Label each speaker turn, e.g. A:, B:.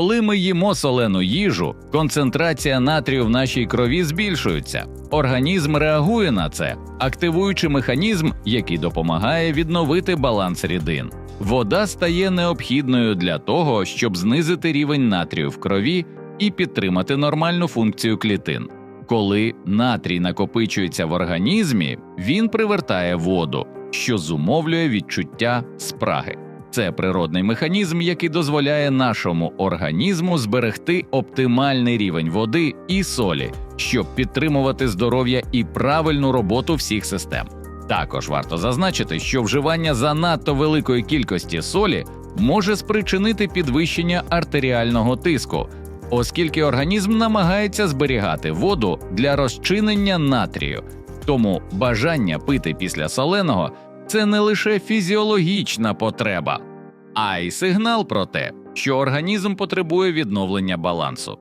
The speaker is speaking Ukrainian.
A: Коли ми їмо солену їжу, концентрація натрію в нашій крові збільшується. Організм реагує на це, активуючи механізм, який допомагає відновити баланс рідин. Вода стає необхідною для того, щоб знизити рівень натрію в крові і підтримати нормальну функцію клітин. Коли натрій накопичується в організмі, він привертає воду, що зумовлює відчуття спраги. Це природний механізм, який дозволяє нашому організму зберегти оптимальний рівень води і солі, щоб підтримувати здоров'я і правильну роботу всіх систем. Також варто зазначити, що вживання занадто великої кількості солі може спричинити підвищення артеріального тиску, оскільки організм намагається зберігати воду для розчинення натрію. Тому бажання пити після соленого це не лише фізіологічна потреба, а й сигнал про те, що організм потребує відновлення балансу.